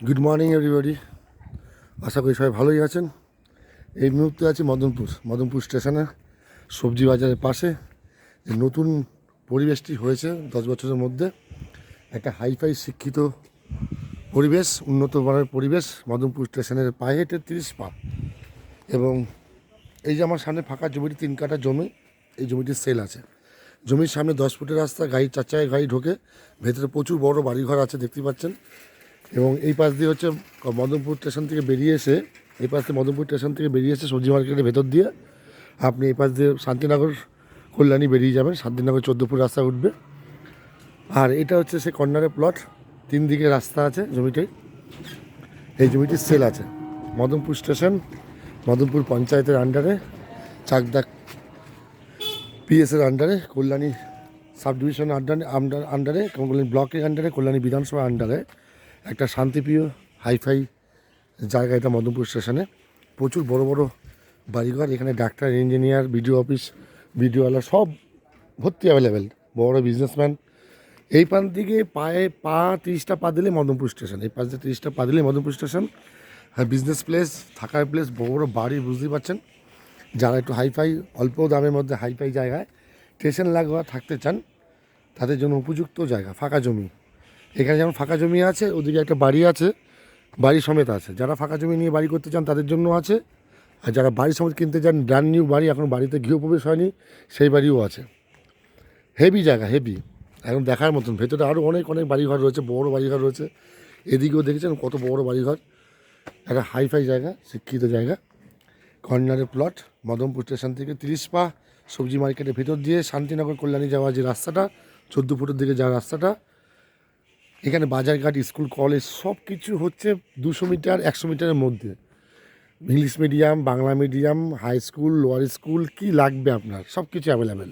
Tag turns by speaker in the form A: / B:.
A: Good morning everybody আশা করি সবাই ভালোই আছেন। এই মুহূর্তে আছি মদনপুর মদনপুর স্টেশনে, সবজি বাজারের পাশে। যে নতুন পরিবেশটি হয়েছে দশ বছরের মধ্যে, একটা হাইফাই শিক্ষিত পরিবেশ, উন্নত মানের পরিবেশ মদনপুর স্টেশনের পায়ে হেঁটে তিরিশ পা। এবং এই যে আমার সামনে ফাঁকা জমিটি, তিন কাঠা জমি, এই জমিটির সেল আছে। জমির সামনে দশ ফুটের রাস্তা, গাড়ি চার গাড়ি ঢোকে, ভেতরে প্রচুর বড় বাড়িঘর আছে, দেখতে পাচ্ছেন। এবং এই পাশ দিয়ে হচ্ছে মদনপুর স্টেশন থেকে বেরিয়ে এসে, এই পাশ থেকে মদনপুর স্টেশন থেকে বেরিয়ে এসে সবজি মার্কেটের ভেতর দিয়ে আপনি এই পাশ দিয়ে শান্তিনগর কল্যাণী বেরিয়ে যাবেন। শান্তিনগর চোদ্দপুর রাস্তা উঠবে। আর এটা হচ্ছে সে কর্নারের প্লট তিন দিকে রাস্তা আছে জমিটাই এই জমিটির সেল আছে। মদনপুর স্টেশন, মদনপুর পঞ্চায়েতের আন্ডারে চাকদা পিএসের আন্ডারে কল্যাণী সাব ডিভিশনের আন্ডার- আন্ডারে কল্যাণী ব্লকের আন্ডারে কল্যাণী বিধানসভার আন্ডারে একটা শান্তিপ্রিয় হাইফাই জায়গা এটা মদনপুর স্টেশনে। প্রচুর বড় বড় বাড়িঘর, এখানে ডাক্তার, ইঞ্জিনিয়ার, বিডিও অফিস বিডিওওয়ালা সব ভর্তি অ্যাভেলেবেল বড় বিজনেসম্যান এই প্রান্ত থেকে পায়ে পা তিরিশটা পা দিলে মদনপুর স্টেশন, এই পাশ তিরিশটা পা দিলে মদনপুর স্টেশন। হ্যাঁ বিজনেস প্লেস থাকার প্লেস বড় বড় বাড়ি, বুঝতেই পারছেন। যারা একটু হাইফাই, অল্প দামের মধ্যে হাইফাই জায়গায়, স্টেশন লাগোয়া থাকতে চান, তাদের জন্য উপযুক্ত জায়গা, ফাঁকা জমি। এখানে যেমন ফাঁকা জমি আছে, ওদিকে একটা বাড়ি আছে, বাড়ি সমেত আছে। যারা ফাঁকা জমি নিয়ে বাড়ি করতে চান, তাদের জন্য আছে। আর যারা বাড়ি সমেত কিনতে চান ব্র্যান্ড নিউ বাড়ি, এখন বাড়িতে গৃহপ্রবেশ হয়নি, সেই বাড়িও আছে। হেভি জায়গা হেভি এখন দেখার মতন। ভেতরে আরও অনেক অনেক বাড়িঘর রয়েছে, বড় বাড়িঘর রয়েছে। এদিকেও দেখেছেন কত বড় বাড়িঘর। একটা হাইফাই জায়গা, শিক্ষিত জায়গা। কর্নারের প্লট মদমপুর স্টেশন থেকে তিরিশ পা, সবজি মার্কেটের ভেতর দিয়ে শান্তিনগর কল্যাণী যাওয়ার যে রাস্তাটা, চোদ্দ ফুটের দিকে যাওয়ার রাস্তাটা এখানে বাজারঘাট, স্কুল, কলেজ সব কিছু হচ্ছে দুশো মিটার, একশো মিটারের মধ্যে। English medium, Bangla medium, high school, lower school, কি লাগবে আপনার? সব কিছু অ্যাভেলেবেল